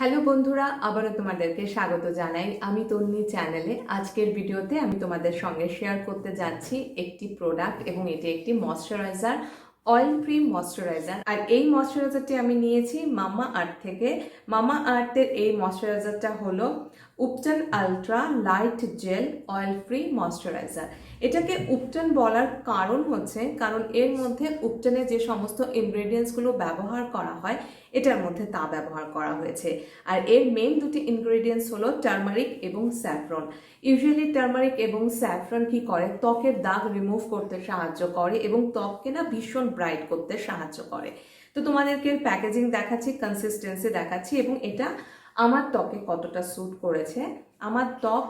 Hello বন্ধুরা, আবারও তোমাদেরকে স্বাগত জানাই আমি তন্নি চ্যানেলে। আজকের ভিডিওতে আমি তোমাদের সঙ্গে শেয়ার করতে যাচ্ছি একটি প্রোডাক্ট এবং এটি একটি ময়শ্চারাইজার অয়েল ফ্রি ময়শ্চারাইজার আর এই ময়শ্চারাইজারটি আমি নিয়েছি মামা আর্থ থেকে। মামা আর্থের এই ময়শ্চারাইজারটা হলো Ubtan ultra light gel oil free moisturiser এটাকে উপটন বলার কারণ হচ্ছে, কারণ এর মধ্যে উপটনে যে সমস্ত ইনগ্রেডিয়েন্টসগুলো ব্যবহার করা হয়, এটার মধ্যে তা ব্যবহার করা হয়েছে। আর এর মেন দুটি ইনগ্রেডিয়েন্টস হলো টার্মারিক এবং স্যাফরন ইউজুয়ালি টার্মারিক এবং স্যাফরন কি করে? ত্বকের দাগ রিমুভ করতে সাহায্য করে এবং ত্বককে না ভীষণ ব্রাইট করতে সাহায্য করে। তো তোমাদেরকে প্যাকেজিং দেখাচ্ছি কনসিস্টেন্সি দেখাচ্ছি এবং এটা আমার ত্বকে কতটা স্যুট করেছে। আমার ত্বক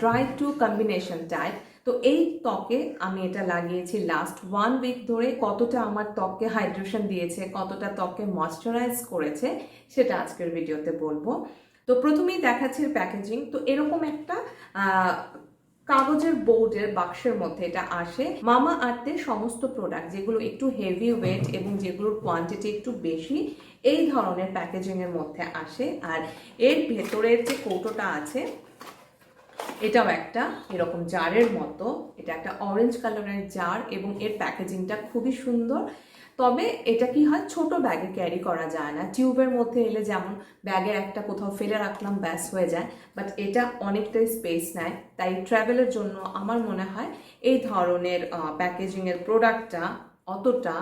ড্রাই টু কম্বিনেশন টাইপ তো এই ত্বকে আমি এটা লাগিয়েছি লাস্ট ওয়ান উইক ধরে কতটা আমার ত্বককে হাইড্রেশন দিয়েছে, কতটা ত্বককে ময়শ্চারাইজ করেছে, সেটা আজকের ভিডিওতে বলব। তো প্রথমেই দেখাচ্ছে প্যাকেজিং তো এরকম একটা কাগজের বোর্ডের বাক্সের মধ্যে এটা আসে। মামা আর্থের সমস্ত প্রোডাক্ট যেগুলো একটু হেভি ওয়েট এবং যেগুলোর কোয়ান্টিটি একটু বেশি, এই ধরনের প্যাকেজিং এর মধ্যে আসে। আর এর ভেতরের যে কৌটোটা আছে, এটাও একটা এরকম জারের মতো। এটা একটা অরেঞ্জ কালারের জার এবং এর প্যাকেজিংটা খুবই সুন্দর। তবে এটা কি হয়, ছোট ব্যাগে ক্যারি করা যায় না। টিউবের মধ্যে এলে যেমন ব্যাগে একটা কোথাও ফেলে রাখলাম, ব্যাস হয়ে যায়। বাট এটা অনেকটাই স্পেস নেয়। তাই ট্রাভেলের জন্য আমার মনে হয় এই ধরনের প্যাকেজিংয়ের প্রোডাক্টটা অতটা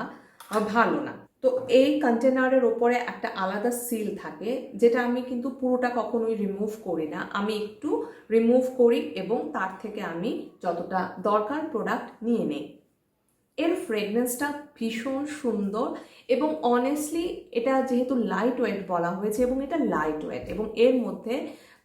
ভালো না। তো এই কন্টেনারের ওপরে একটা আলাদা সিল থাকে, যেটা আমি কিন্তু পুরোটা কখনোই রিমুভ করি না। আমি একটু রিমুভ করি এবং তার থেকে আমি যতটা দরকার প্রোডাক্ট নিয়ে নেই। এর ফ্রেগনেন্সটা ভীষণ সুন্দর এবং অনেস্টলি এটা যেহেতু লাইট ওয়েট বলা হয়েছে এবং এটা লাইট ওয়েট এবং এর মধ্যে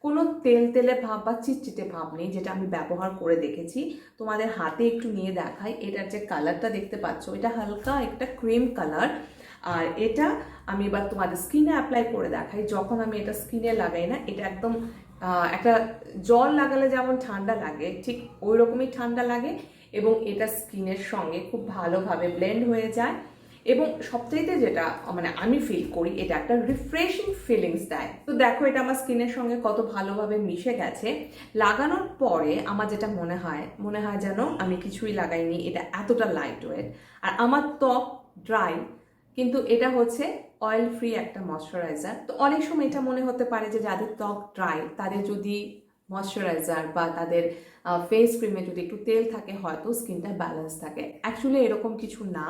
কোনো তেল তেলে ভাব বা চিটচিটে ভাব নেই যেটা আমি ব্যবহার করে দেখেছি। তোমাদের হাতে একটু নিয়ে দেখাই। এটার যে কালারটা দেখতে পাচ্ছ, এটা হালকা একটা ক্রিম কালার আর এটা আমি এবার তোমাদের স্কিনে অ্যাপ্লাই করে দেখাই। যখন আমি এটা স্কিনে লাগাই না, এটা একদম একটা জল লাগালে যেমন ঠান্ডা লাগে, ঠিক ওই রকমই ঠান্ডা লাগে এবং এটা স্কিনের সঙ্গে খুব ভালোভাবে ব্লেন্ড হয়ে যায়। এবং সবচাইতে যেটা মানে আমি ফিল করি, এটা একটা রিফ্রেশিং ফিলিংস দেয়। তো দেখো এটা আমার স্কিনের সঙ্গে কত ভালোভাবে মিশে গেছে। লাগানোর পরে আমার যেটা মনে হয় মনে হয় যেন আমি কিছুই লাগাইনি, এটা এতটা লাইট ওয়েট আর আমার ত্বক ড্রাই কিন্তু এটা হচ্ছে অয়েল ফ্রি একটা ময়শ্চারাইজার তো অনেক সময় এটা মনে হতে পারে যে যাদের ত্বক ড্রাই তাদের যদি ময়শ্চারাইজার বা তাদের ফেস ক্রিমে যদি একটু তেল থাকে, হয়তো স্কিনটা ব্যালেন্স থাকে। অ্যাকচুয়ালি এরকম কিছু না।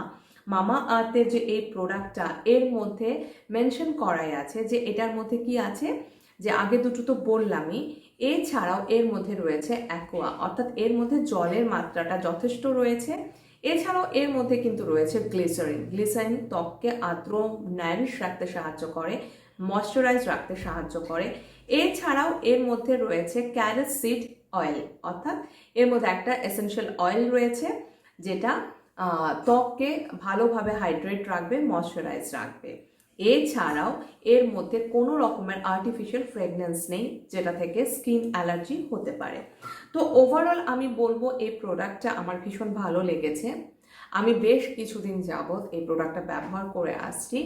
মামা আর্থের যে এই প্রোডাক্টটা এর মধ্যে মেনশন করাই আছে যে এটার মধ্যে কি আছে? যে আগে দুটো তো বললামই, এছাড়াও এর মধ্যে রয়েছে অ্যাকোয়া অর্থাৎ এর মধ্যে জলের মাত্রাটা যথেষ্ট রয়েছে। এছাড়াও এর মধ্যে কিন্তু রয়েছে গ্লিসারিন। গ্লিসারিন ত্বককে আর্দ্র ন্যারিশ রাখতে সাহায্য করে, ময়শ্চারাইজ রাখতে সাহায্য করে। এছাড়াও এর মধ্যে রয়েছে ক্যারেট সিড অয়েল, অর্থাৎ এর মধ্যে একটা এসেনশিয়াল অয়েল রয়েছে, যেটা ত্বককে ভালোভাবে হাইড্রেট রাখবে, ময়শ্চারাইজ রাখবে। এছাড়াও এর মধ্যে কোনো রকমের আর্টিফিশিয়াল ফ্রেগনেন্স নেই, যেটা থেকে স্কিন অ্যালার্জি হতে পারে। তো ওভারঅল আমি বলব এই প্রোডাক্টটা আমার ভীষণ ভালো লেগেছে। আমি বেশ কিছুদিন যাবৎ এই প্রোডাক্টটা ব্যবহার করে আসছি।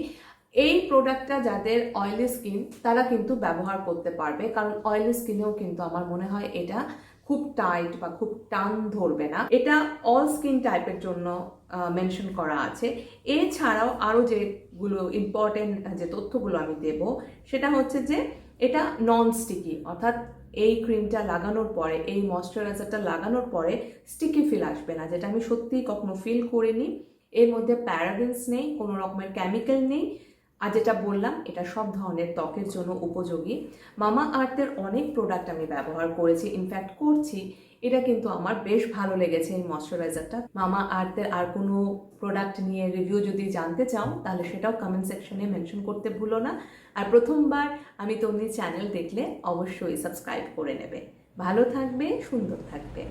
এই প্রোডাক্টটা যাদের অয়েলি স্কিন তারা কিন্তু ব্যবহার করতে পারবে, কারণ অয়েলি স্কিনেও কিন্তু আমার মনে হয় এটা খুব টাইট বা খুব টান ধরবে না। এটা অল স্কিন টাইপের জন্য মেনশন করা আছে। এছাড়াও আরও যেগুলো ইম্পর্টেন্ট যে তথ্যগুলো আমি দেব, সেটা হচ্ছে যে এটা নন স্টিকি অর্থাৎ এই ক্রিমটা লাগানোর পরে, এই ময়শ্চারাইজারটা লাগানোর পরে স্টিকি ফিল আসবে না, যেটা আমি সত্যিই কখনো ফিল করিনি। এর মধ্যে প্যারাবেন্স নেই, কোনো রকমের কেমিক্যাল নেই। আর যেটা বললাম, এটা সব ধরনের ত্বকের জন্য উপযোগী। মামা আর্থের অনেক প্রোডাক্ট আমি ব্যবহার করেছি ইনফ্যাক্ট করছি। এটা কিন্তু আমার বেশ ভালো লেগেছে এই ময়শ্চারাইজারটা মামা আর্থের আর কোনো প্রোডাক্ট নিয়ে রিভিউ যদি জানতে চাও, তাহলে সেটাও কমেন্ট সেকশনে মেনশন করতে ভুলো না। আর প্রথমবার আমি তন্নি চ্যানেল দেখলে অবশ্যই সাবস্ক্রাইব করে নেবে। ভালো থাকবে, সুন্দর থাকবে।